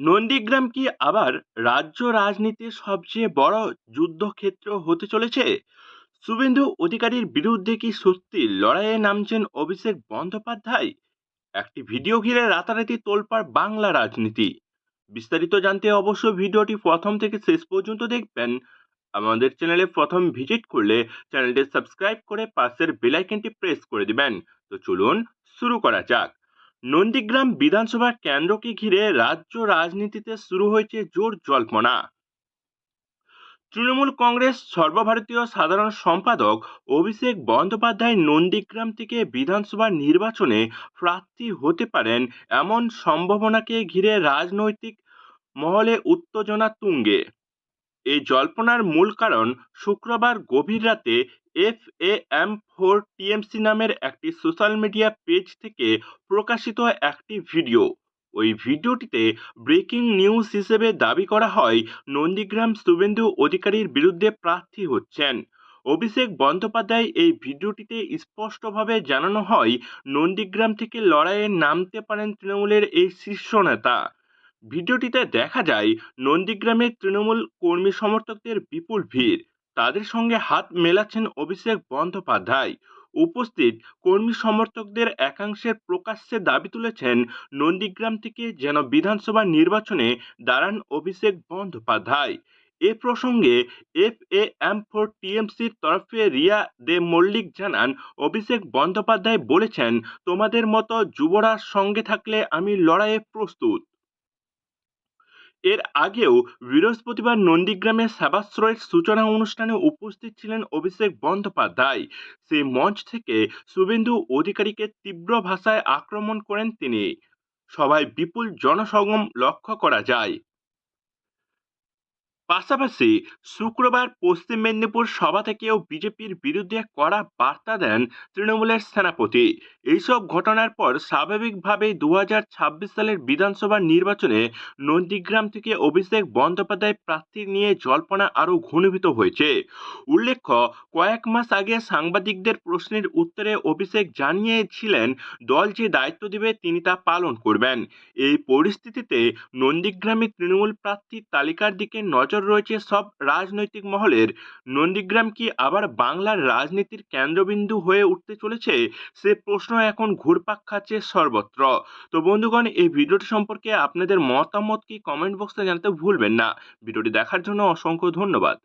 নন্দীগ্রাম কি আবার রাজ্য রাজনীতির সবচেয়ে বড় যুদ্ধক্ষেত্র হতে চলেছে? শুভেন্দু অধিকারীর বিরুদ্ধে কি সত্যি লড়াইয়ে নামছেন অভিষেক বন্দ্যোপাধ্যায়? একটি ভিডিও ঘিরে রাতারাতি তোলপাড় বাংলা রাজনীতি। বিস্তারিত জানতে অবশ্য ভিডিওটি প্রথম থেকে শেষ পর্যন্ত দেখবেন। আমাদের চ্যানেলে প্রথম ভিজিট করলে চ্যানেলটি সাবস্ক্রাইব করে পাশের বেলাইকনটি প্রেস করে দিবেন। তো চলুন শুরু করা যাক। নন্দীগ্রাম বিধানসভা কেন্দ্রকে ঘিরে রাজ্য রাজনীতিতে শুরু হয়েছে জোর জল্পনা। তৃণমূল কংগ্রেস সর্বভারতীয় সাধারণ সম্পাদক অভিষেক বন্দ্যোপাধ্যায় নন্দীগ্রাম থেকে বিধানসভা নির্বাচনে প্রার্থী হতে পারেন এমন সম্ভাবনাকে ঘিরে রাজনৈতিক মহলে উত্তেজনা তুঙ্গে। এই জল্পনার মূল কারণ শুক্রবার গভীর রাতে F A M four TMC নামের একটি সোশ্যাল মিডিয়া পেজ থেকে প্রকাশিত একটি ভিডিও। ওই ভিডিওটিতে ব্রেকিং নিউজ হিসেবে দাবি করা হয়, নন্দীগ্রাম শুভেন্দু অধিকারীর বিরুদ্ধে প্রার্থী হচ্ছেন। অভিষেক বন্দ্যোপাধ্যায় এই ভিডিওটিতে স্পষ্টভাবে জানানো হয়, নন্দীগ্রাম থেকে লড়াইয়ে নামতে পারেন তৃণমূলের এই শীর্ষ নেতা। ভিডিওটিতে দেখা যায়, নন্দীগ্রামে তৃণমূল কর্মী সমর্থকদের বিপুল ভিড়। তাদের সঙ্গে হাত মেলাচ্ছেন অভিষেক বন্দ্যোপাধ্যায়। উপস্থিত, কর্মী সমর্থকদের একাংশের প্রকাশ্যে দাবি তুলেছেন, নন্দীগ্রাম থেকে যেন বিধানসভা নির্বাচনে দাঁড়ান অভিষেক বন্দ্যোপাধ্যায়। এ প্রসঙ্গে এফ এ এম ফোর টিএমসির তরফে রিয়া দে মল্লিক জানান, অভিষেক বন্দ্যোপাধ্যায় বলেছেন, তোমাদের মতো যুবরা সঙ্গে থাকলে আমি লড়াইয়ে প্রস্তুত। এর আগেও বৃহস্পতিবার নন্দীগ্রামে সেবাশ্রয়ের সূচনা অনুষ্ঠানে উপস্থিত ছিলেন অভিষেক বন্দ্যোপাধ্যায়। সেই মঞ্চ থেকে শুভেন্দু অধিকারীকে তীব্র ভাষায় আক্রমণ করেন তিনি। সভায় বিপুল জনসগম লক্ষ্য করা যায়। পাশাপাশি শুক্রবার পশ্চিম মেদিনীপুর সভা থেকেও বিজেপির বিরুদ্ধে কড়া বার্তা দেন তৃণমূলের সেনাপতি। এইসব ঘটনার পর স্বাভাবিকভাবেই দু হাজার ছাব্বিশ সালের বিধানসভা নির্বাচনে নন্দীগ্রাম থেকে অভিষেক বন্দ্যোপাধ্যায় প্রার্থী নিয়ে জল্পনা আরও ঘনীভূত হয়েছে। উল্লেখ্য, কয়েক মাস আগে সাংবাদিকদের প্রশ্নের উত্তরে অভিষেক জানিয়েছিলেন, দল যে দায়িত্ব দেবে তিনি তা পালন করবেন। এই পরিস্থিতিতে নন্দীগ্রামে তৃণমূল প্রার্থীর তালিকার দিকে নজর রয়েছে সব রাজনৈতিক মহলের। নন্দীগ্রাম কি আবার বাংলার রাজনীতির কেন্দ্রবিন্দু হয়ে উঠতে চলেছে? সে প্রশ্ন এখন ঘুরপাক খাচ্ছে সর্বত্র। তো বন্ধুগণ, এই ভিডিওটি সম্পর্কে আপনাদের মতামত কি কমেন্ট বক্সে জানাতে ভুলবেন না। ভিডিওটি দেখার জন্য অসংখ্য ধন্যবাদ।